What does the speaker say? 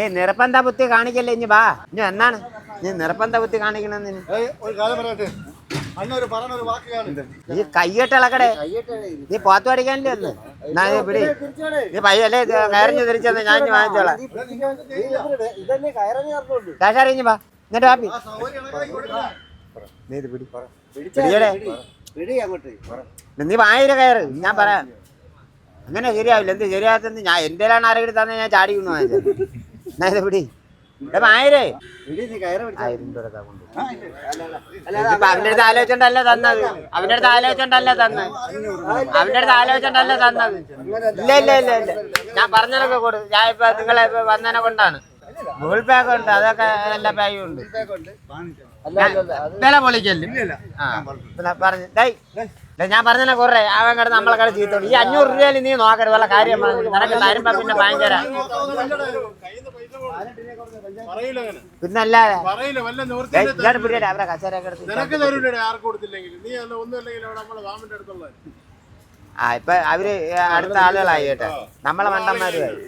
ഏ നിറപ്പന്ത ബുദ്ധി കാണിക്കല്ലേ ഇനി വാ. ഇനി എന്നാണ്? നീ നിറപ്പന്ത ബുദ്ധി കാണിക്കണം ഒരു പറയട്ടെ? ഒരു വാക്ക് കാണും. നീ പോത്ത് പഠിക്കാനല്ലേ ഒന്ന് എന്നാ നീ പിടി. നീ പയ്യല്ലേ കയറിഞ്ഞ് തിരിച്ചെന്ന് ഞാൻ ഇനി വാങ്ങിച്ചോളാം. കാശറിഞ്ഞ് വാ. എന്നിട്ട് വാപ്പി. നീ ഇത് പിടി. പിടിയടേ പിടി അങ്ങോട്ട്. നീ വായിര കയറ്. ഞാൻ പറയാം. അങ്ങനെ ശരിയാവില്ല. എന്ത് ശരിയാകത്തെന്ന് ഞാൻ എന്തേലാണ് ആരെങ്കിലും തന്നെ ഞാൻ ചാടി വീണു വാങ്ങിച്ചത്. പിടി. ആയിരേ അവന്റെ അടുത്ത് ആലോചിച്ചോണ്ടല്ല തന്നത്. അവന്റെ അടുത്ത് ആലോചിച്ചോണ്ടല്ല തന്നത്. അവന്റെ അടുത്ത് ആലോചിച്ചോണ്ടല്ല തന്നത്. ഇല്ല ഇല്ല ഇല്ല ഇല്ല. ഞാൻ പറഞ്ഞതൊക്കെ കൊടുക്കും ഞാൻ ഇപ്പൊ നിങ്ങളെ വന്നതിനെ കൊണ്ടാണ്. ഗൂഗിൾ പേ ഒക്കെ ഉണ്ട്. അതൊക്കെ എല്ലാ പേയും ഉണ്ട്. വില പൊളിക്കല്ലേ? പറഞ്ഞു. ഞാൻ പറഞ്ഞതിനെ കുറെ? അവൻ കിടന്ന് നമ്മളെ കട ചീത്തോണ്ട് ഈ അഞ്ഞൂറ് രൂപയിൽ നീ നോക്കരുത് വല്ല കാര്യം പറഞ്ഞു. നിനക്ക് തരുമ്പോ പിന്നെ ഭയങ്കര പിന്നെ അല്ലാതെ അവരെ എടുത്ത് ആ ഇപ്പൊ അവർ അടുത്ത ആളുകളായി കേട്ടോ. നമ്മളെ മണ്ടന്മാരുമായി.